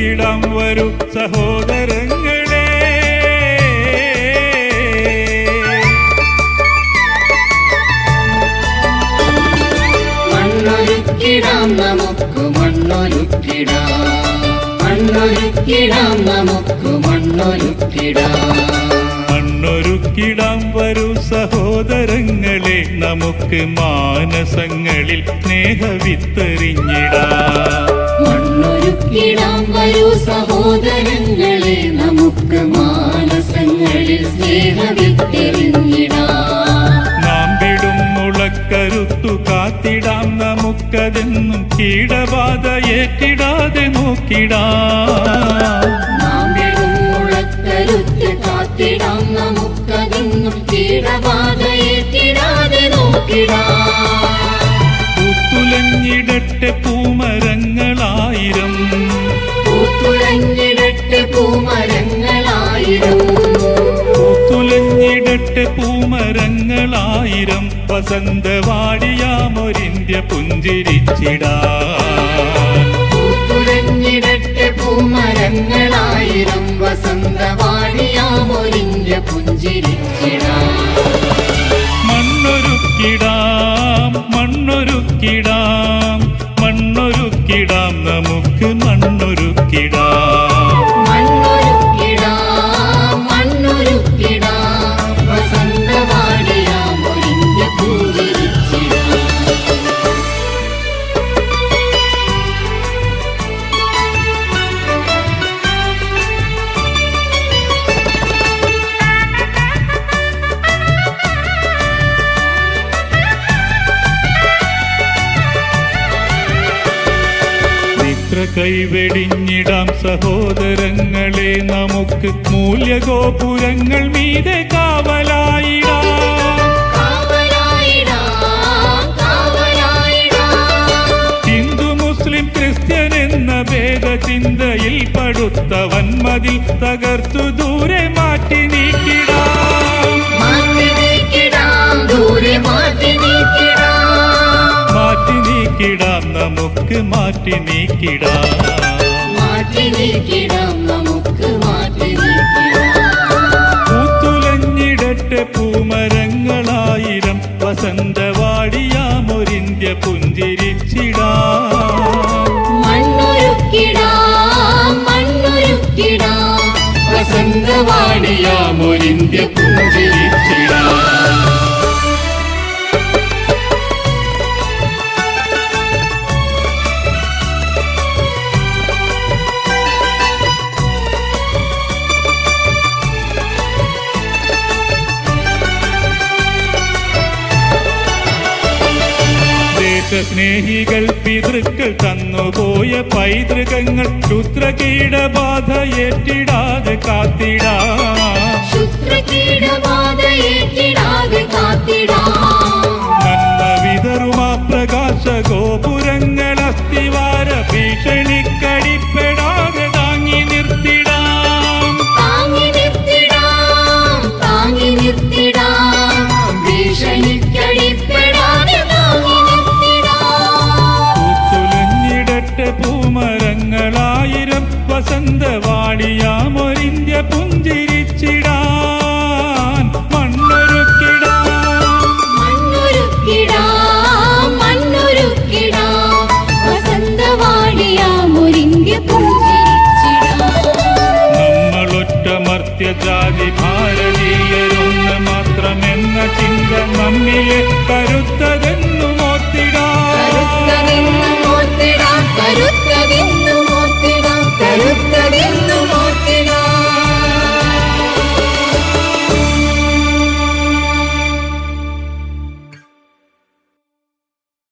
മണ്ണൊരുക്കിടാം വരും സഹോദരങ്ങളെ. മണ്ണൊരുക്കിടാം നമുക്ക് മണ്ണൊരുക്കിടാം. മണ്ണൊരുക്കിടാം നമുക്ക് മണ്ണൊരുക്കിടാം. മണ്ണൊരുക്കിടാം വരൂ സഹോദരങ്ങളെ. നമുക്ക് മാനസങ്ങളിൽ സ്നേഹവിത്തെറിഞ്ഞിടാം. മണ്ണൊരുക്കിടാം വരൂ സഹോദരങ്ങളെ. നമുക്ക് മാനസങ്ങളിൽ സ്നേഹവിത്തെറിഞ്ഞിടാം നാം വിടും മുളക്കരുത്തു കാത്തിടാം. നമുക്കതെന്നും കീടബാധ ഏറ്റിടാതെ നോക്കിടാം. നാം വിടും മുളക്കരുത്ത് കാത്തിടാം. നമുക്കതെന്നും കീടബാധയേറ്റിടാതെ നോക്കിടാം. പൂത്തുലഞ്ഞിടട്ടെ പൂമരങ്ങളായിരം. പൂത്തുലഞ്ഞിടട്ടെ പൂമരങ്ങളായിരം. പൂത്തുലഞ്ഞിടട്ടെ പൂമരങ്ങളായിരം. വസന്തവാടിയാമൊരിന്ത്യ പുഞ്ചിരിച്ചിടാൻ. പൂത്തുലഞ്ഞിടട്ടെ പൂമരങ്ങളായിരം. വസന്തവാടിയാമൊരിഞ്ഞ പുഞ്ചിരിച്ചിടാം മണ്ണൊരുക്കിടാം മണ്ണൊരുക്കിടാം മണ്ണൊരുക്കിടാം നമുക്ക് കൈവെടിഞ്ഞിടാം സഹോദരങ്ങളെ. നമുക്ക് മൂല്യഗോപുരങ്ങൾ മീതെ കാവലായിടാം. ഹിന്ദു മുസ്ലിം ക്രിസ്ത്യൻ എന്ന ഭേദചിന്തയിൽ പടുത്തവൻ മതിൽ തകർത്തു ദൂരെ മാറ്റി നീക്കിടാം. മാറ്റി നീക്കിടാം. നമുക്ക് മാറ്റി നീക്കിടാം. മാറ്റി നീക്കിടാം നമുക്ക് മാറ്റി പൂത്തുലഞ്ഞിടട്ടെ പൂമരങ്ങളായിരം വസന്തവാടിയാമൊരിന്ത്യ പുഞ്ചിരിച്ചിടാം. മണ്ണൊരുക്കിടാം മണ്ണൊരുക്കിടാം. വസന്തവാടിയാമൊരിന്ത്യ പുഞ്ചിരിച്ചിടാം. ദേശസ്നേഹികൾ പിതൃക്കൾ തന്നുപോയ പൈതൃകങ്ങൾ ക്ഷുദ്രകീടബാധ ഏറ്റിടാതെ കാത്തിടാ. കാത്തിടാം ശുക്രകീടബാധയേറ്റിടാതെ കാത്തിടാം. വസന്തവാടിയാമൊരിന്ത്യ പുഞ്ചിരിച്ചിടാൻ മണ്ണൊരുക്കിടാം. മണ്ണൊരുക്കിടാം മണ്ണൊരുക്കിടാം. വസന്തവാടിയാമൊരിന്ത്യ പുഞ്ചിരിച്ചിടാം. നമ്മളൊറ്റമർത്യ ജാതി ഭാരതീയരൊന്ന് മാത്രമെന്ന ചിന്ത നമ്മിലെ കരുത്തതെന്നു കരുത്തതെന്നു